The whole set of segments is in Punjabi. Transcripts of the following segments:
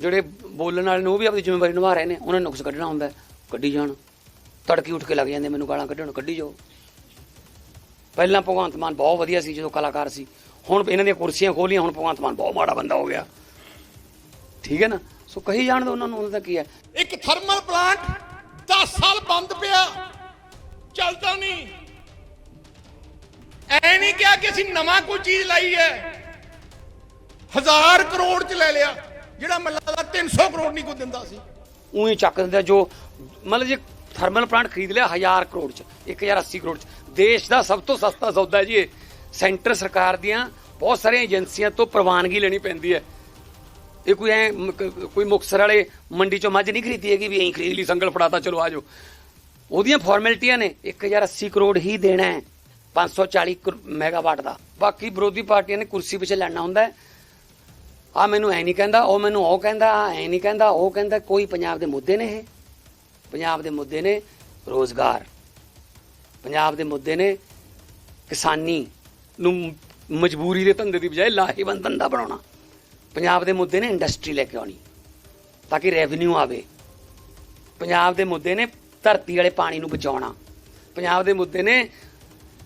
ਜਿਹੜੇ ਬੋਲਣ ਵਾਲੇ ਨੇ, ਉਹ ਵੀ ਆਪਣੀ ਜ਼ਿੰਮੇਵਾਰੀ ਨਿਭਾ ਰਹੇ ਨੇ। ਉਹਨਾਂ ਨੇ ਨੁਕਸ ਕੱਢਣਾ ਹੁੰਦਾ ਕੱਢੀ ਜਾਣ। ਤੜਕੀ ਉੱਠ ਕੇ ਲੱਗ ਜਾਂਦੇ, ਮੈਨੂੰ ਗਾਲਾਂ ਕੱਢਣ, ਕੱਢੀ ਜਾਓ। ਪਹਿਲਾਂ ਭਗਵੰਤ ਮਾਨ ਬਹੁਤ ਵਧੀਆ ਸੀ, ਜਦੋਂ ਕਲਾਕਾਰ ਸੀ। ਹੁਣ ਇਹਨਾਂ ਦੀਆਂ ਕੁਰਸੀਆਂ ਖੋਲੀਆਂ, ਹੁਣ ਭਗਵੰਤ ਮਾਨ ਬਹੁਤ ਮਾੜਾ ਬੰਦਾ ਹੋ ਗਿਆ। ਠੀਕ ਹੈ ਨਾ? ਸੋ ਕਹੀ ਜਾਣ ਦੋ ਉਹਨਾਂ ਨੂੰ, ਉਹਨਾਂ ਦਾ ਕੀ ਹੈ? ਇੱਕ ਥਰਮਲ ਪਲਾਂਟ 10 ਸਾਲ ਬੰਦ ਪਿਆ, ਚੱਲਦਾ ਨਹੀਂ। ਐ ਨਹੀਂ ਕਿਹਾ ਕਿ ਅਸੀਂ ਨਵਾਂ ਕੋਈ ਚੀਜ਼ ਲਾਈ ਹੈ। ਹਜ਼ਾਰ ਕਰੋੜ ਚ ਲੈ ਲਿਆ। ਜਿਹੜਾ ਮੈਨੂੰ ਲੱਗਦਾ 300 ਕਰੋੜ ਨਹੀਂ ਕੋਈ ਦਿੰਦਾ ਸੀ। ਉਹੀ ਚੱਕ ਦਿੰਦਾ ਜੋ, ਮਤਲਬ ਜੇ ਥਰਮਲ ਪਲਾਂਟ ਖਰੀਦ ਲਿਆ 1000 ਕਰੋੜ ਚ 1080 ਕਰੋੜ ਚ। ਦੇਸ਼ ਦਾ ਸਭ ਤੋਂ ਸਸਤਾ ਸੌਦਾ ਜੀ ਇਹ। ਸੈਂਟਰ ਸਰਕਾਰ ਦੀਆਂ ਬਹੁਤ ਸਾਰੀਆਂ ਏਜੰਸੀਆਂ ਤੋਂ ਪ੍ਰਵਾਨਗੀ ਲੈਣੀ ਪੈਂਦੀ ਹੈ। ਇਹ ਕੋਈ ਐ ਕੋਈ ਮੁਕਸਰ ਵਾਲੇ ਮੰਡੀ ਚੋਂ ਮੱਝ ਨਹੀਂ ਖਰੀਦੀ ਹੈਗੀ ਵੀ ਐਂ ਖਰੀਦ ਲਈ, ਸੰਗਲ ਫੜਾਤਾ, ਚਲੋ ਆਜੋ ਉਹਦੀਆਂ ਫਾਰਮੈਲਿਟੀਆਂ ਨੇ 1080 ਕਰੋੜ ਹੀ ਦੇਣਾ ਹੈ 540 ਕਰੋ- ਮੈਗਾਵਾਟ ਦਾ। ਬਾਕੀ ਵਿਰੋਧੀ ਪਾਰਟੀਆਂ ਨੇ ਕੁਰਸੀ ਪਿੱਛੇ ਲੜਨਾ ਹੁੰਦਾ ਹੈ। ਆ ਮੈਨੂੰ ਐ ਨਹੀਂ ਕਹਿੰਦਾ, ਉਹ ਮੈਨੂੰ ਉਹ ਕਹਿੰਦਾ ਐ ਨਹੀਂ ਕਹਿੰਦਾ, ਉਹ ਕਹਿੰਦਾ, ਕੋਈ ਪੰਜਾਬ ਦੇ ਮੁੱਦੇ ਨੇ ਇਹ। ਪੰਜਾਬ ਦੇ ਮੁੱਦੇ ਨੇ ਰੋਜ਼ਗਾਰ। ਪੰਜਾਬ ਦੇ ਮੁੱਦੇ ਨੇ ਕਿਸਾਨੀ ਨੂੰ ਮਜਬੂਰੀ ਦੇ ਧੰਦੇ ਦੀ ਬਜਾਏ ਲਾਹੇਵੰਦ ਧੰਦਾ ਬਣਾਉਣਾ। ਪੰਜਾਬ ਦੇ ਮੁੱਦੇ ਨੇ ਇੰਡਸਟਰੀ ਲੈ ਕੇ ਆਉਣੀ, ਤਾਂ ਕਿ ਰੈਵਨਿਊ ਆਵੇ। ਪੰਜਾਬ ਦੇ ਮੁੱਦੇ ਨੇ ਧਰਤੀ ਵਾਲੇ ਪਾਣੀ ਨੂੰ ਬਚਾਉਣਾ। ਪੰਜਾਬ ਦੇ ਮੁੱਦੇ ਨੇ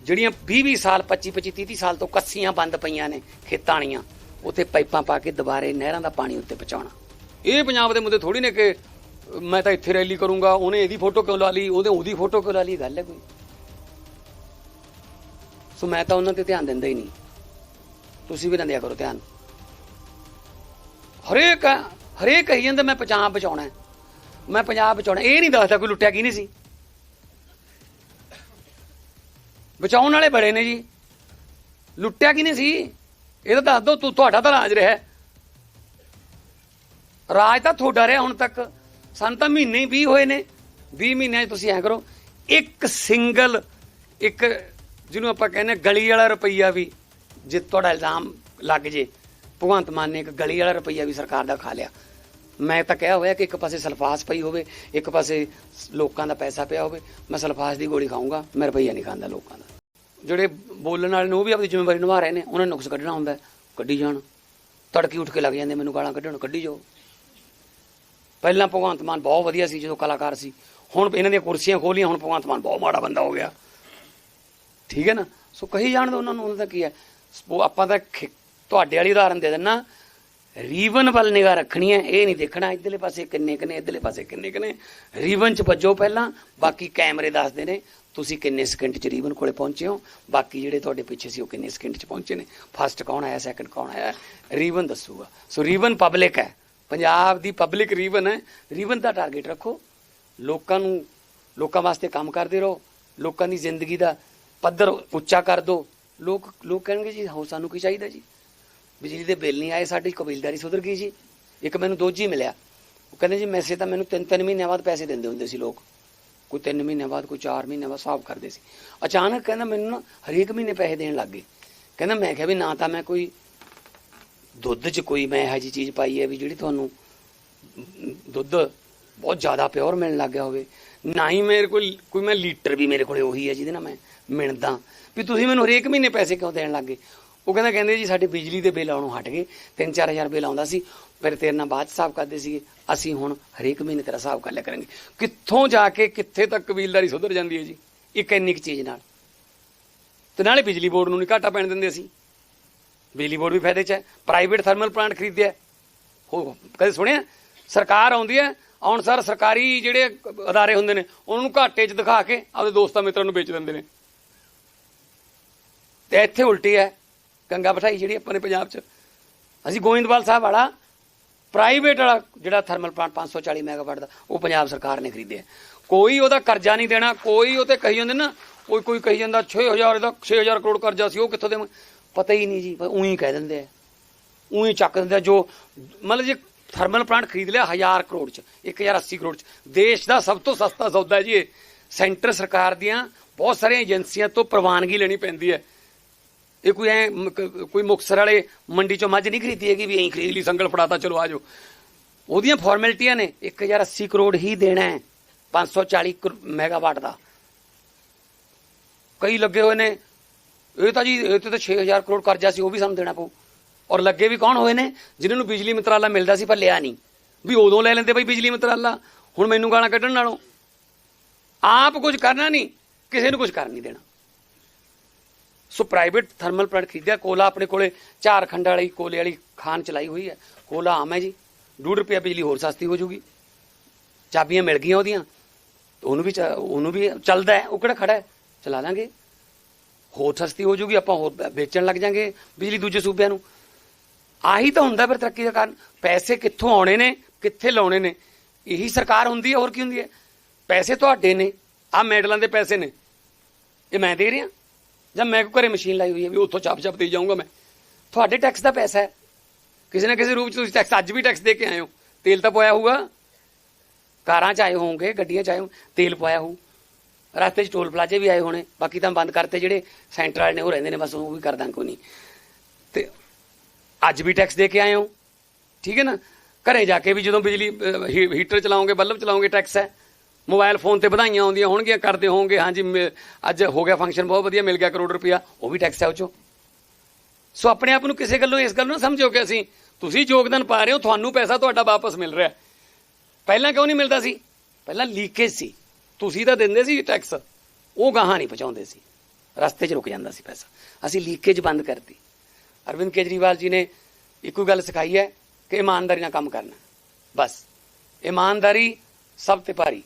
ਜਿਹੜੀਆਂ 20-20 ਸਾਲ 25-25 30 ਸਾਲ ਤੋਂ ਕੱਸੀਆਂ ਬੰਦ ਪਈਆਂ ਨੇ ਖੇਤਾਂ ਵਾਲੀਆਂ ਉੱਥੇ ਪਾਈਪਾਂ ਪਾ ਕੇ ਦੁਬਾਰੇ ਨਹਿਰਾਂ ਦਾ ਪਾਣੀ ਉੱਤੇ ਪਹੁੰਚਾਉਣਾ। ਇਹ ਪੰਜਾਬ ਦੇ ਮੁੱਦੇ ਥੋੜੀ ਨੇ ਕਿ ਮੈਂ ਤਾਂ ਇੱਥੇ ਰੈਲੀ ਕਰੂੰਗਾ, ਉਹਨੇ ਇਹਦੀ ਫੋਟੋ ਕਿਉਂ ਲਾ ਲਈ, ਉਹਦੇ ਉਹਦੀ ਫੋਟੋ ਕਿਉਂ ਲਾ ਲਈ ਗੱਲ ਹੈ ਕੋਈ। ਸੋ ਮੈਂ ਤਾਂ ਉਹਨਾਂ ਤੇ ਧਿਆਨ ਦਿੰਦਾ ਹੀ ਨਹੀਂ। ਤੁਸੀਂ ਵੀ ਨਾ ਦਿਆ ਕਰੋ ਧਿਆਨ। ਹਰੇਕ ਹਰੇਕ ਕਹੀ ਜਾਂਦਾ, ਮੈਂ ਪੰਜਾਬ ਬਚਾਉਣਾ ਮੈਂ ਪੰਜਾਬ ਬਚਾਉਣਾ ਇਹ ਨਹੀਂ ਦੱਸਦਾ ਕੋਈ ਲੁੱਟਿਆ ਕੀ ਨਹੀਂ ਸੀ। ਬਚਾਉਣ ਵਾਲੇ ਬੜੇ ਨੇ ਜੀ। ਲੁੱਟਿਆ ਕੀ ਨਹੀਂ ਸੀ? ਇਹ ਤਾਂ ਦੱਸ ਦੋ, ਤੂੰ ਤੁਹਾਡਾ ਤਾਂ ਰਾਜ ਰਿਹਾ ਰਾਜ ਤਾਂ ਤੁਹਾਡਾ ਰਿਹਾ ਹੁਣ ਤੱਕ। ਸਾਨੂੰ ਤਾਂ ਮਹੀਨੇ ਹੀ 20 ਹੋਏ ਨੇ। 20 ਮਹੀਨਿਆਂ 'ਚ ਤੁਸੀਂ ਐ ਕਰੋ, ਇੱਕ ਸਿੰਗਲ, ਇੱਕ ਜਿਹਨੂੰ ਆਪਾਂ ਕਹਿੰਦੇ ਹਾਂ ਗਲੀ ਵਾਲਾ ਰੁਪਈਆ ਵੀ, ਜੇ ਤੁਹਾਡਾ ਇਲਜ਼ਾਮ ਲੱਗ ਜੇ, ਭਗਵੰਤ ਮਾਨ ਨੇ ਇੱਕ ਗਲੀ ਵਾਲਾ ਰੁਪਈਆ ਵੀ ਸਰਕਾਰ ਦਾ ਖਾ ਲਿਆ। ਮੈਂ ਤਾਂ ਕਿਹਾ ਹੋਇਆ ਕਿ ਇੱਕ ਪਾਸੇ ਸਲਫਾਸ ਪਈ ਹੋਵੇ, ਇੱਕ ਪਾਸੇ ਲੋਕਾਂ ਦਾ ਪੈਸਾ ਪਿਆ ਹੋਵੇ, ਮੈਂ ਸਲਫਾਸ ਦੀ ਗੋਲੀ ਖਾਊਂਗਾ, ਮੈਂ ਰੁਪਈਆ ਨਹੀਂ ਖਾਂਦਾ ਲੋਕਾਂ ਦਾ। ਜਿਹੜੇ ਬੋਲਣ ਵਾਲੇ ਨੇ, ਉਹ ਵੀ ਆਪਣੀ ਜ਼ਿੰਮੇਵਾਰੀ ਨਿਭਾ ਰਹੇ ਨੇ। ਉਹਨਾਂ ਨੇ ਨੁਕਸ ਕੱਢਣਾ ਹੁੰਦਾ ਕੱਢੀ ਜਾਣ। ਤੜਕੀ ਉੱਠ ਕੇ ਲੱਗ ਜਾਂਦੇ, ਮੈਨੂੰ ਗਾਲਾਂ ਕੱਢਣ, ਕੱਢੀ ਜਾਓ। ਪਹਿਲਾਂ ਭਗਵੰਤ ਮਾਨ ਬਹੁਤ ਵਧੀਆ ਸੀ, ਜਦੋਂ ਕਲਾਕਾਰ ਸੀ। ਹੁਣ ਇਹਨਾਂ ਦੀਆਂ ਕੁਰਸੀਆਂ ਖੋਲੀਆਂ, ਹੁਣ ਭਗਵੰਤ ਮਾਨ ਬਹੁਤ ਮਾੜਾ ਬੰਦਾ ਹੋ ਗਿਆ। ਠੀਕ ਹੈ ਨਾ? ਸੋ ਕਹੀ ਜਾਣ ਦੋ ਉਹਨਾਂ ਨੂੰ, ਉਹਨਾਂ ਦਾ ਕੀ ਹੈ? ਆਪਾਂ ਤਾਂ ਖਿ- ਤੁਹਾਡੇ ਵਾਲੀ ਉਦਾਹਰਨ ਦੇ ਦਿੰਨਾ। ਰੀਵਨ ਵੱਲ ਨਿਗਾਹ ਰੱਖਣੀ ਹੈ, ਇਹ ਨਹੀਂ ਦੇਖਣਾ, ਇਧਰਲੇ ਪਾਸੇ ਕਿੰਨੇ ਕਿੰਨੇ ਇਧਰਲੇ ਪਾਸੇ ਕਿੰਨੇ ਕਿੰਨੇ ਰੀਵਨ ਚ ਵੱਜੋ ਪਹਿਲਾਂ, ਬਾਕੀ ਕੈਮਰੇ ਦੱਸਦੇ ਨੇ। ਤੁਸੀਂ ਕਿੰਨੇ ਸਕਿੰਟ ਚ ਰੀਵਨ ਕੋਲੇ ਪਹੁੰਚੇ ਹੋ? ਬਾਕੀ ਜਿਹੜੇ ਤੁਹਾਡੇ ਪਿੱਛੇ ਸੀ ਉਹ ਕਿੰਨੇ ਸਕਿੰਟ ਚ ਪਹੁੰਚੇ ਨੇ? ਫਸਟ ਕੌਣ ਆਇਆ ਸੈਕੰਡ ਕੌਣ ਆਇਆ? ਰੀਵਨ ਦੱਸੂਗਾ। ਸੋ ਰੀਵਨ ਪਬਲਿਕ ਹੈ। ਪੰਜਾਬ ਦੀ ਪਬਲਿਕ ਰੀਵਨ ਹੈ। ਰੀਵਨ ਦਾ ਟਾਰਗੇਟ ਰੱਖੋ। ਲੋਕਾਂ ਨੂੰ, ਲੋਕਾਂ ਵਾਸਤੇ ਕੰਮ ਕਰਦੇ ਰਹੋ। ਲੋਕਾਂ ਦੀ ਜ਼ਿੰਦਗੀ ਦਾ ਪੱਧਰ ਉੱਚਾ ਕਰ ਦਿਓ। ਲੋਕ ਲੋਕ ਕਹਿਣਗੇ ਜੀ, ਹੋ, ਸਾਨੂੰ ਕੀ ਚਾਹੀਦਾ ਜੀ? ਬਿਜਲੀ ਦੇ ਬਿੱਲ ਨਹੀਂ ਆਏ, ਸਾਡੀ ਕਬੀਲਦਾਰੀ ਸੁਧਰ ਗਈ ਜੀ। ਇੱਕ ਮੈਨੂੰ ਦੋਜੀ ਮਿਲਿਆ। ਉਹ ਕਹਿੰਦੇ ਜੀ, ਮੈਸੇਜ ਤਾਂ ਮੈਨੂੰ ਤਿੰਨ ਤਿੰਨ ਮਹੀਨਿਆਂ ਬਾਅਦ ਪੈਸੇ ਦਿੰਦੇ ਹੁੰਦੇ ਸੀ ਲੋਕ। ਕੋਈ ਤਿੰਨ ਮਹੀਨਿਆਂ ਬਾਅਦ, ਕੋਈ 4 ਮਹੀਨਿਆਂ ਬਾਅਦ ਹਿਸਾਬ ਕਰਦੇ ਸੀ। ਅਚਾਨਕ ਕਹਿੰਦਾ ਮੈਨੂੰ ਨਾ ਹਰੇਕ ਮਹੀਨੇ ਪੈਸੇ ਦੇਣ ਲੱਗ ਗਏ। ਕਹਿੰਦਾ ਮੈਂ ਕਿਹਾ ਵੀ ਨਾ ਤਾਂ ਮੈਂ ਕੋਈ ਦੁੱਧ 'ਚ ਕੋਈ ਮੈਂ ਇਹੋ ਜਿਹੀ ਚੀਜ਼ ਪਾਈ ਹੈ ਵੀ ਜਿਹੜੀ ਤੁਹਾਨੂੰ ਦੁੱਧ ਬਹੁਤ ਜ਼ਿਆਦਾ ਪਿਓਰ ਮਿਲਣ ਲੱਗ ਗਿਆ ਹੋਵੇ। ਨਾ ਹੀ ਮੇਰੇ ਕੋਲ, ਕੋਈ ਮੈਂ ਲੀਟਰ ਵੀ ਮੇਰੇ ਕੋਲੇ ਉਹੀ ਹੈ ਜਿਹਦੇ ਨਾਲ ਮੈਂ ਮਿਣਦਾ। ਵੀ ਤੁਸੀਂ ਮੈਨੂੰ ਹਰੇਕ ਮਹੀਨੇ ਪੈਸੇ ਕਿਉਂ ਦੇਣ ਲੱਗੇ ਉਹ ਕਹਿੰਦਾ, ਕਹਿੰਦੇ ਜੀ, ਸਾਡੇ ਬਿਜਲੀ ਦੇ ਬਿੱਲ ਆਉਣੋਂ ਹਟ ਗਏ। 3-4000 ਬਿੱਲ ਆਉਂਦਾ ਸੀ। ਫਿਰ ਤੇਰੇ ਨਾਲ ਬਾਅਦ 'ਚ ਹਿਸਾਬ ਕਰਦੇ ਸੀਗੇ। ਅਸੀਂ ਹੁਣ ਹਰੇਕ ਮਹੀਨੇ ਤੇਰਾ ਹਿਸਾਬ ਕਰ ਲਿਆ ਕਰਾਂਗੇ। ਕਿੱਥੋਂ ਜਾ ਕੇ ਕਿੱਥੇ ਤੱਕ ਕਬੀਲਦਾਰੀ ਸੁਧਰ ਜਾਂਦੀ ਹੈ ਜੀ? ਇੱਕ ਇੰਨੀ ਕੁ ਚੀਜ਼ ਨਾਲ। ਤੇ ਨਾਲੇ ਬਿਜਲੀ ਬੋਰਡ ਨੂੰ ਨਹੀਂ ਘਾਟਾ ਪੈਣ ਦਿੰਦੇ ਅਸੀਂ। ਬਿਜਲੀ ਬੋਰਡ ਵੀ ਫਾਇਦੇ 'ਚ ਹੈ। ਪ੍ਰਾਈਵੇਟ ਥਰਮਲ ਪਲਾਂਟ ਖਰੀਦਿਆ। ਹੋ, ਕਦੇ ਸੁਣਿਆ? ਸਰਕਾਰ ਆਉਂਦੀ ਹੈ, ਆਉਣ ਸਰ ਸਰਕਾਰੀ ਜਿਹੜੇ ਅਦਾਰੇ ਹੁੰਦੇ ਨੇ, ਉਹਨਾਂ ਨੂੰ ਘਾਟੇ 'ਚ ਦਿਖਾ ਕੇ ਆਪਣੇ ਦੋਸਤਾਂ ਮਿੱਤਰਾਂ ਨੂੰ ਵੇਚ ਦਿੰਦੇ ਨੇ। ਤੇ ਇੱਥੇ ਉਲਟੀ ਹੈ, ਗੰਗਾ ਬਿਠਾਈ ਜਿਹੜੀ ਆਪਾਂ ਨੇ ਪੰਜਾਬ 'ਚ। ਅਸੀਂ ਗੋਇੰਦਵਾਲ ਸਾਹਿਬ ਵਾਲਾ ਪ੍ਰਾਈਵੇਟ ਵਾਲਾ ਜਿਹੜਾ ਥਰਮਲ ਪਲਾਂਟ 540 ਮੈਗਾਵਾਟ ਦਾ, ਉਹ ਪੰਜਾਬ ਸਰਕਾਰ ਨੇ ਖਰੀਦਿਆ ਕੋਈ ਉਹਦਾ ਕਰਜ਼ਾ ਨਹੀਂ ਦੇਣਾ, ਕੋਈ ਉਹ ਤੇ ਕਹੀ ਜਾਂਦੇ ਨਾ, ਕੋਈ ਕੋਈ ਕਹੀ ਜਾਂਦਾ 6000 ਦਾ 6000 ਕਰੋੜ ਕਰਜ਼ਾ ਸੀ, ਉਹ ਕਿੱਥੋਂ ਦੇ ਪਤਾ ਹੀ ਨਹੀਂ ਜੀ ਉਹੀ ਕਹਿ ਦਿੰਦੇ ਆ। ਉਹੀ ਚੱਕ ਦਿੰਦੇ ਜੋ, ਮਤਲਬ ਜੇ ਥਰਮਲ ਪਲਾਂਟ ਖਰੀਦ ਲਿਆ 1000 ਕਰੋੜ ਚ 1080 ਕਰੋੜ ਚ, ਦੇਸ਼ ਦਾ ਸਭ ਤੋਂ ਸਸਤਾ ਸੌਦਾ ਜੀ ਇਹ। ਸੈਂਟਰ ਸਰਕਾਰ ਦੀਆਂ ਬਹੁਤ ਸਾਰੀਆਂ ਏਜੰਸੀਆਂ ਤੋਂ ਪ੍ਰਵਾਨਗੀ ਲੈਣੀ ਪੈਂਦੀ ਹੈ। ਇਹ ਕੋਈ ਐ ਕੋਈ ਮੁਕਸਰ ਵਾਲੇ ਮੰਡੀ ਚੋਂ ਮੱਝ ਨਹੀਂ ਖਰੀਦੀ ਹੈਗੀ ਵੀ ਐਂ ਖਰੀਦ ਲਈ, ਸੰਗਲ ਫੜਾਤਾ ਚਲੋ ਆਜੋ ਉਹਦੀਆਂ ਫਾਰਮੈਲਿਟੀਆਂ ਨੇ 1080 ਕਰੋੜ ਹੀ ਦੇਣਾ ਹੈ 540 ਕਰੋ- ਮੈਗਾਵਾਟ ਦਾ। ਕਈ ਲੱਗੇ ਹੋਏ ਨੇ, ਇਹ ਤਾਂ ਜੀ, ਇਹ ਤੇ ਤਾਂ 6000 ਕਰੋੜ ਕਰਜ਼ਾ ਸੀ, ਉਹ ਵੀ ਸਾਨੂੰ ਦੇਣਾ ਪਊ। ਔਰ ਲੱਗੇ ਵੀ ਕੌਣ ਹੋਏ ਨੇ, ਜਿਨ੍ਹਾਂ ਨੂੰ ਬਿਜਲੀ ਮੰਤਰਾਲਾ ਮਿਲਦਾ ਸੀ ਪਰ ਲਿਆ ਨਹੀਂ। ਵੀ ਉਦੋਂ ਲੈ ਲੈਂਦੇ ਬਈ ਬਿਜਲੀ ਮੰਤਰਾਲਾ, ਹੁਣ ਮੈਨੂੰ ਗਾਲਾਂ ਕੱਢਣ ਨਾਲੋਂ। ਆਪ ਕੁਝ ਕਰਨਾ ਨਹੀਂ, ਕਿਸੇ ਨੂੰ ਕੁਝ ਕਰ ਨਹੀਂ ਦੇਣਾ। ਸੋ ਪ੍ਰਾਈਵੇਟ ਥਰਮਲ ਪਲਾਂਟ ਖਰੀਦਿਆ, ਕੋਲਾ ਆਪਣੇ ਕੋਲੇ, ਝਾਰਖੰਡ ਵਾਲੀ ਕੋਲੇ ਵਾਲੀ ਖਾਨ ਚਲਾਈ ਹੋਈ ਹੈ। ਕੋਲਾ ਆਮ ਹੈ ਜੀ 2 ਰੁਪਿਆ ਬਿਜਲੀ ਹੋਰ ਸਸਤੀ ਹੋ ਜੂਗੀ। ਚਾਬੀਆਂ ਮਿਲ ਗਈਆਂ ਉਹਦੀਆਂ ਉਹਨੂੰ ਵੀ ਚ- ਉਹਨੂੰ ਵੀ ਚੱਲਦਾ ਹੈ, ਉਹ ਕਿਹੜਾ ਖੜਾ ਹੈ? ਚਲਾ ਲਾਂਗੇ। ਹੋਰ ਸਸਤੀ ਹੋ ਜੂਗੀ, ਆਪਾਂ ਹੋਰ ਵੇਚਣ ਲੱਗ ਜਾਾਂਗੇ ਬਿਜਲੀ ਦੂਜੇ ਸੂਬਿਆਂ ਨੂੰ। ਆਹੀ ਤਾਂ ਹੁੰਦਾ ਫਿਰ ਤਰੱਕੀ ਦਾ ਕਾਰਨ। ਪੈਸੇ ਕਿੱਥੋਂ ਆਉਣੇ ਨੇ, ਕਿੱਥੇ ਲਾਉਣੇ ਨੇ? ਇਹੀ ਸਰਕਾਰ ਹੁੰਦੀ ਹੈ, ਹੋਰ ਕੀ ਹੁੰਦੀ ਹੈ? ਪੈਸੇ ਤੁਹਾਡੇ ਨੇ ਆ ਮੈਡਲਾਂ ਦੇ ਪੈਸੇ ਨੇ। ਇਹ ਮੈਂ ਦੇ ਰਿਹਾ। ਜਾਂ ਮੈਂ ਕੋ ਘਰੇ ਮਸ਼ੀਨ ਲਾਈ ਹੋਈ ਹੈ ਵੀ ਉੱਥੋਂ ਚਾਪ ਚਾਪ ਦੇ ਜਾਊਂਗਾ ਮੈਂ। ਤੁਹਾਡੇ ਟੈਕਸ ਦਾ ਪੈਸਾ ਹੈ। ਕਿਸੇ ਨਾ ਕਿਸੇ ਰੂਪ ਚ ਤੁਸੀਂ ਟੈਕਸ ਅੱਜ ਵੀ ਟੈਕਸ ਦੇ ਕੇ ਆਏ ਹੋ। ਤੇਲ ਤਾਂ ਪਵਾਇਆ ਹੋਊਗਾ। ਕਾਰਾਂ ਚ ਆਏ ਹੋਵੋਗੇ, ਗੱਡੀਆਂ ਚ ਆਏ ਹੋ, ਤੇਲ ਪਵਾਇਆ ਹੋਊ। ਰਸਤੇ 'ਚ ਟੋਲ ਪਲਾਜ਼ੇ ਵੀ ਆਏ ਹੋਣੇ, ਬਾਕੀ ਤਾਂ ਬੰਦ ਕਰਤੇ ਜਿਹੜੇ ਸੈਂਟਰ ਵਾਲੇ ਨੇ, ਉਹ ਰਹਿੰਦੇ ਨੇ, ਬਸ ਉਹ ਵੀ ਕਰ ਦਾਂ ਕੋਈ ਨਹੀਂ। ਤੇ ਅੱਜ ਵੀ ਟੈਕਸ ਦੇ ਕੇ ਆਏ ਹੋ। ਠੀਕ ਹੈ ਨਾ? ਘਰੇ ਜਾ ਕੇ ਵੀ ਜਦੋਂ ਬਿਜਲੀ ਹੀਟਰ ਚਲਾਉਂਗੇ ਬੱਲਬ ਚਲਾਉਂਗੇ ਟੈਕਸ ਹੈ। ਮੋਬਾਈਲ ਫੋਨ ਤੇ ਵਧਾਈਆਂ ਆਉਂਦੀਆਂ ਹੋਣਗੀਆਂ, ਕਰਦੇ ਹੋਵੋਗੇ। ਹਾਂਜੀ, ਮ- ਅੱਜ ਹੋ ਗਿਆ ਫੰਕਸ਼ਨ ਬਹੁਤ ਵਧੀਆ, ਮਿਲ ਗਿਆ ਕਰੋੜ ਰੁਪਇਆ। ਉਹ ਵੀ ਟੈਕਸ ਹੈ ਉਹ 'ਚੋਂ। ਸੋ ਆਪਣੇ ਆਪ ਨੂੰ ਕਿਸੇ ਗੱਲੋਂ ਇਸ ਗੱਲ ਨੂੰ ਨਾ ਸਮਝੋ ਕਿ ਅਸੀਂ ਤੁਸੀਂ ਯੋਗਦਾਨ ਪਾ ਰਹੇ ਹੋ, ਤੁਹਾਨੂੰ ਪੈਸਾ ਤੁਹਾਡਾ ਵਾਪਸ ਮਿਲ ਰਿਹਾ। ਪਹਿਲਾਂ ਕਿਉਂ ਨਹੀਂ ਮਿਲਦਾ ਸੀ? ਪਹਿਲਾਂ ਲੀਕੇਜ ਸੀ। ਤੁਸੀਂ ਤਾਂ ਦਿੰਦੇ ਸੀ ਟੈਕਸ ਉਹ ਗਾਹਾਂ ਨਹੀਂ ਪਹੁੰਚਾਉਂਦੇ ਸੀ। ਰਸਤੇ 'ਚ ਰੁਕ ਜਾਂਦਾ ਸੀ ਪੈਸਾ। ਅਸੀਂ ਲੀਕੇਜ ਬੰਦ ਕਰਤੀ। ਅਰਵਿੰਦ ਕੇਜਰੀਵਾਲ ਜੀ ਨੇ ਇੱਕੋ ਗੱਲ ਸਿਖਾਈ ਹੈ ਕਿ ਇਮਾਨਦਾਰੀ ਨਾਲ ਕੰਮ ਕਰਨਾ। ਬਸ। ਇਮਾਨਦਾਰੀ ਸਭ ਤੇ ਭਾਰੀ।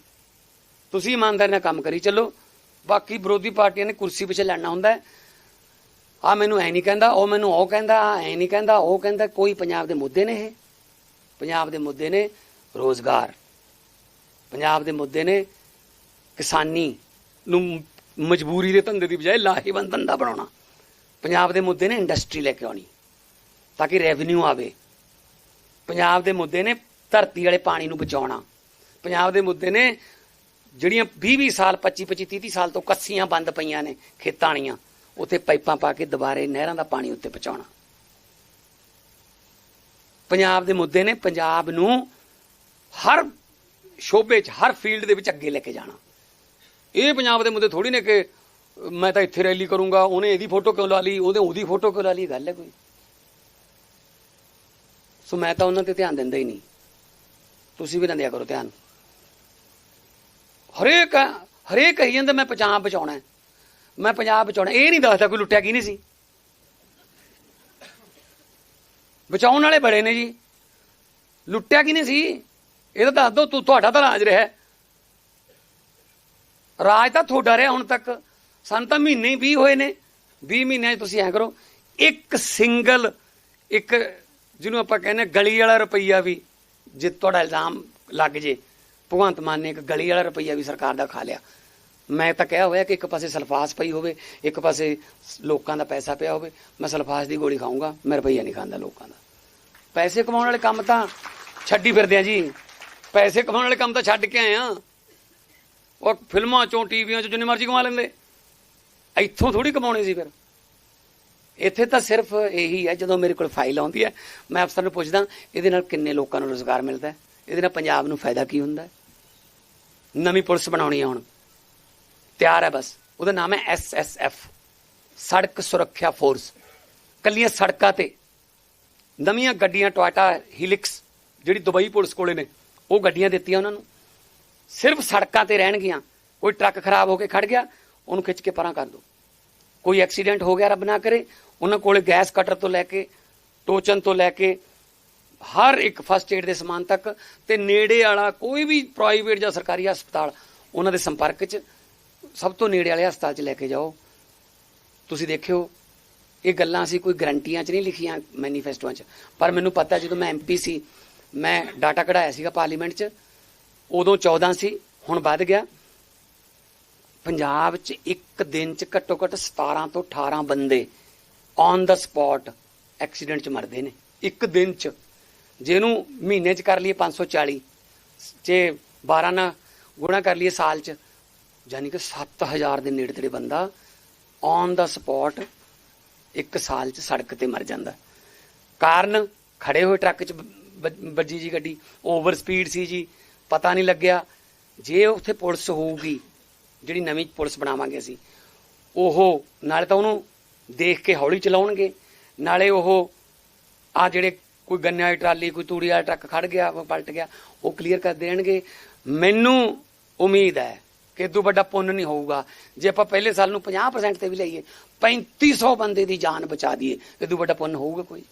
ਤੁਸੀਂ ਇਮਾਨਦਾਰੀ ਨਾਲ ਕੰਮ ਕਰੀ ਚੱਲੋ। ਬਾਕੀ ਵਿਰੋਧੀ ਪਾਰਟੀਆਂ ਨੇ ਕੁਰਸੀ ਪਿੱਛੇ ਲੜਨਾ ਹੁੰਦਾ ਹੈ। ਆ ਮੈਨੂੰ ਐ ਨਹੀਂ ਕਹਿੰਦਾ, ਉਹ ਮੈਨੂੰ ਉਹ ਕਹਿੰਦਾ ਐ ਨਹੀਂ ਕਹਿੰਦਾ, ਉਹ ਕਹਿੰਦਾ, ਕੋਈ ਪੰਜਾਬ ਦੇ ਮੁੱਦੇ ਨੇ ਇਹ। ਪੰਜਾਬ ਦੇ ਮੁੱਦੇ ਨੇ ਰੋਜ਼ਗਾਰ। ਪੰਜਾਬ ਦੇ ਮੁੱਦੇ ਨੇ ਕਿਸਾਨੀ ਨੂੰ ਮਜਬੂਰੀ ਦੇ ਧੰਦੇ ਦੀ ਬਜਾਏ ਲਾਹੇਵੰਦ ਧੰਦਾ ਬਣਾਉਣਾ। ਪੰਜਾਬ ਦੇ ਮੁੱਦੇ ਨੇ ਇੰਡਸਟਰੀ ਲੈ ਕੇ ਆਉਣੀ, ਤਾਂ ਕਿ ਰੈਵਨਿਊ ਆਵੇ। ਪੰਜਾਬ ਦੇ ਮੁੱਦੇ ਨੇ ਧਰਤੀ ਵਾਲੇ ਪਾਣੀ ਨੂੰ ਬਚਾਉਣਾ। ਪੰਜਾਬ ਦੇ ਮੁੱਦੇ ਨੇ ਜਿਹੜੀਆਂ 20-20 ਸਾਲ 25-25 30 ਸਾਲ ਤੋਂ ਕੱਸੀਆਂ ਬੰਦ ਪਈਆਂ ਨੇ ਖੇਤਾਂ ਵਾਲੀਆਂ, ਉੱਥੇ ਪਾਈਪਾਂ ਪਾ ਕੇ ਦੁਬਾਰੇ ਨਹਿਰਾਂ ਦਾ ਪਾਣੀ ਉੱਤੇ ਪਹੁੰਚਾਉਣਾ। ਪੰਜਾਬ ਦੇ ਮੁੱਦੇ ਨੇ ਪੰਜਾਬ ਨੂੰ ਹਰ ਸ਼ੋਬੇ 'ਚ, ਹਰ ਫੀਲਡ ਦੇ ਵਿੱਚ ਅੱਗੇ ਲੈ ਕੇ ਜਾਣਾ। ਇਹ ਪੰਜਾਬ ਦੇ ਮੁੱਦੇ ਥੋੜੀ ਨੇ ਕਿ ਮੈਂ ਤਾਂ ਇੱਥੇ ਰੈਲੀ ਕਰੂੰਗਾ, ਉਹਨੇ ਇਹਦੀ ਫੋਟੋ ਕਿਉਂ ਲਾ ਲਈ, ਉਹਦੇ ਉਹਦੀ ਫੋਟੋ ਕਿਉਂ ਲਾ ਲਈ ਗੱਲ ਹੈ ਕੋਈ। ਸੋ ਮੈਂ ਤਾਂ ਉਹਨਾਂ ਤੇ ਧਿਆਨ ਦਿੰਦਾ ਹੀ ਨਹੀਂ। ਤੁਸੀਂ ਵੀ ਨਾ ਦਿਆ ਕਰੋ ਧਿਆਨ। ਹਰੇਕ ਹਰੇਕ ਕਹੀ ਜਾਂਦਾ, ਮੈਂ ਪੰਜਾਬ ਬਚਾਉਣਾ ਮੈਂ ਪੰਜਾਬ ਬਚਾਉਣਾ ਇਹ ਨਹੀਂ ਦੱਸਦਾ ਕੋਈ ਲੁੱਟਿਆ ਕੀ ਨਹੀਂ ਸੀ। ਬਚਾਉਣ ਵਾਲੇ ਬੜੇ ਨੇ ਜੀ। ਲੁੱਟਿਆ ਕੀ ਨਹੀਂ ਸੀ? ਇਹ ਤਾਂ ਦੱਸ ਦੋ, ਤੂੰ, ਤੁਹਾਡਾ ਤਾਂ ਰਾਜ ਰਿਹਾ ਰਾਜ ਤਾਂ ਤੁਹਾਡਾ ਰਿਹਾ ਹੁਣ ਤੱਕ। ਸਾਨੂੰ ਤਾਂ ਮਹੀਨੇ ਹੀ 20 ਹੋਏ ਨੇ। 20 ਮਹੀਨਿਆਂ 'ਚ ਤੁਸੀਂ ਐ ਕਰੋ, ਇੱਕ ਸਿੰਗਲ, ਇੱਕ ਜਿਹਨੂੰ ਆਪਾਂ ਕਹਿੰਦੇ ਹਾਂ ਗਲੀ ਵਾਲਾ ਰੁਪਈਆ ਵੀ, ਜੇ ਤੁਹਾਡਾ ਇਲਜ਼ਾਮ ਲੱਗ ਜੇ। ਭਗਵੰਤ ਮਾਨ ਨੇ ਇੱਕ ਗਲੀ ਵਾਲਾ ਰੁਪਈਆ ਵੀ ਸਰਕਾਰ ਦਾ ਖਾ ਲਿਆ। ਮੈਂ ਤਾਂ ਕਿਹਾ ਹੋਇਆ ਕਿ ਇੱਕ ਪਾਸੇ ਸਲਫਾਸ ਪਈ ਹੋਵੇ, ਇੱਕ ਪਾਸੇ ਲੋਕਾਂ ਦਾ ਪੈਸਾ ਪਿਆ ਹੋਵੇ, ਮੈਂ ਸਲਫਾਸ ਦੀ ਗੋਲੀ ਖਾਊਂਗਾ, ਮੈਂ ਰੁਪਈਆ ਨਹੀਂ ਖਾਂਦਾ ਲੋਕਾਂ ਦਾ। ਪੈਸੇ ਕਮਾਉਣ ਵਾਲੇ ਕੰਮ ਤਾਂ ਛੱਡੀ ਫਿਰਦੇ ਆ ਜੀ। ਪੈਸੇ ਕਮਾਉਣ ਵਾਲੇ ਕੰਮ ਤਾਂ ਛੱਡ ਕੇ ਆਏ ਆ। ਉਹ ਫਿਲਮਾਂ ਚੋਂ, ਟੀਵੀਆਂ ਚੋਂ, ਜਿੰਨੇ ਮਰਜ਼ੀ ਕਮਾ ਲੈਂਦੇ। ਇੱਥੋਂ ਥੋੜੀ ਕਮਾਉਣੀ ਸੀ ਫਿਰ। ਇੱਥੇ ਤਾਂ ਸਿਰਫ ਇਹੀ ਹੈ, ਜਦੋਂ ਮੇਰੇ ਕੋਲ ਫਾਈਲ ਆਉਂਦੀ ਹੈ, ਮੈਂ ਅਫਸਰ ਨੂੰ ਪੁੱਛਦਾ, ਇਹਦੇ ਨਾਲ ਕਿੰਨੇ ਲੋਕਾਂ ਨੂੰ ਰੋਜ਼ਗਾਰ ਮਿਲਦਾ ਹੈ? ਇਹਦੇ ਨਾਲ ਪੰਜਾਬ ਨੂੰ ਫਾਇਦਾ ਕੀ ਹੁੰਦਾ ਹੈ? ਨਵੀਂ ਪੁਲਿਸ ਬਣਾਉਣੀ ਹੈ ਹੁਣ। ਤਿਆਰ ਹੈ ਬਸ। ਉਹਦਾ ਨਾਮ ਹੈ ਐਸਐਸਐਫ ਸੜਕ ਸੁਰੱਖਿਆ ਫੋਰਸ। ਕੱਲੀਆਂ ਸੜਕਾਂ ਤੇ ਨਵੀਆਂ ਗੱਡੀਆਂ ਟੋਇਟਾ ਹਿਲਿਕਸ ਜਿਹੜੀ ਦੁਬਈ ਪੁਲਿਸ ਕੋਲੇ ਨੇ, ਉਹ ਗੱਡੀਆਂ ਦਿੱਤੀਆਂ ਉਹਨਾਂ ਨੂੰ। ਸਿਰਫ ਸੜਕਾਂ ਤੇ ਰਹਿਣਗੀਆਂ। ਕੋਈ ਟਰੱਕ ਖਰਾਬ ਹੋ ਕੇ ਖੜ ਗਿਆ, ਉਹਨੂੰ ਖਿੱਚ ਕੇ ਪਰਾਂ ਕਰ ਦੋ। ਕੋਈ ਐਕਸੀਡੈਂਟ ਹੋ ਗਿਆ, ਰੱਬ ਨਾ ਕਰੇ। ਉਹਨਾਂ ਕੋਲੇ ਗੈਸ ਕਟਰ ਤੋਂ ਲੈ ਕੇ, ਟੋਚਨ ਤੋਂ ਲੈ ਕੇ ਹਰ ਇੱਕ ਫਸਟ ਏਡ ਦੇ ਸਮਾਨ ਤੱਕ ਤੇ ਨੇੜੇ ਵਾਲਾ ਕੋਈ ਵੀ ਪ੍ਰਾਈਵੇਟ ਜਾਂ ਸਰਕਾਰੀ ਹਸਪਤਾਲ, ਉਹਨਾਂ ਦੇ ਸੰਪਰਕ 'ਚ ਸਭ ਤੋਂ ਨੇੜੇ ਵਾਲੇ ਹਸਪਤਾਲ 'ਚ ਲੈ ਕੇ ਜਾਓ। ਤੁਸੀਂ ਦੇਖਿਓ, ਇਹ ਗੱਲਾਂ ਅਸੀਂ ਕੋਈ ਗਰੰਟੀਆਂ 'ਚ ਨਹੀਂ ਲਿਖੀਆਂ ਮੈਨੀਫੈਸਟੋਆਂ 'ਚ। ਪਰ ਮੈਨੂੰ ਪਤਾ ਜਦੋਂ ਮੈਂ ਐਮਪੀ ਸੀ, ਮੈਂ ਡਾਟਾ ਕਢਾਇਆ ਸੀਗਾ ਪਾਰਲੀਮੈਂਟ 'ਚ, ਉਦੋਂ 14 ਸੀ, ਹੁਣ ਵੱਧ ਗਿਆ। ਪੰਜਾਬ 'ਚ ਇੱਕ ਦਿਨ 'ਚ ਘੱਟੋ ਘੱਟ 17 ਤੋਂ 18 ਬੰਦੇ ਔਨ ਦਾ ਸਪੌਟ ਐਕਸੀਡੈਂਟ 'ਚ ਮਰਦੇ ਨੇ। ਇੱਕ ਦਿਨ 'ਚ। ਜਿਹਨੂੰ ਮਹੀਨੇ 'ਚ ਕਰ ਲਈਏ 540 ਜੇ 12 ਨਾਲ ਗੁਣਾ ਕਰ ਲਈਏ ਸਾਲ 'ਚ ਯਾਨੀ ਕਿ 7000 ਦੇ ਨੇੜੇ ਤੇੜੇ ਬੰਦਾ ਔਨ ਦਾ ਸਪੌਟ ਇੱਕ ਸਾਲ 'ਚ ਸੜਕ ਤੇ ਮਰ ਜਾਂਦਾ। ਕਾਰਨ ਖੜੇ ਹੋਏ ਟਰੱਕ 'ਚ ਵੱਜੀ ਜੀ ਗੱਡੀ ਓਵਰ ਸਪੀਡ ਸੀ ਜੀ, ਪਤਾ ਨਹੀਂ ਲੱਗਿਆ। ਜੇ ਉੱਥੇ ਪੁਲਿਸ ਹੋਊਗੀ, ਜਿਹੜੀ ਨਵੀਂ ਪੁਲਿਸ ਬਣਾਵਾਂਗੇ ਅਸੀਂ, ਉਹ ਨਾਲੇ ਤਾਂ ਉਹਨੂੰ ਦੇਖ ਕੇ ਹੌਲੀ ਚਲਾਉਣਗੇ, ਨਾਲੇ ਉਹ ਆ ਜਿਹੜੇ ਕੋਈ ਗੰਨੇ ਵਾਲੀ ਟਰਾਲੀ, ਕੋਈ ਤੂੜੀ ਵਾਲਾ ਟਰੱਕ ਖੜ ਗਿਆ, ਉਹ ਪਲਟ ਗਿਆ, ਉਹ ਕਲੀਅਰ ਕਰ ਦੇਣਗੇ। ਮੈਨੂੰ ਉਮੀਦ ਹੈ ਕਿ ਇਦੋਂ ਵੱਡਾ ਪੁੰਨ ਨਹੀਂ ਹੋਊਗਾ। ਜੇ ਆਪਾਂ ਪਹਿਲੇ ਸਾਲ ਨੂੰ 50% ਤੇ ਵੀ ਲਈਏ 3500 ਬੰਦੇ ਦੀ ਜਾਨ ਬਚਾ ਦਈਏ, ਇਦੋਂ ਵੱਡਾ ਪੁੰਨ ਹੋਊਗਾ ਕੋਈ।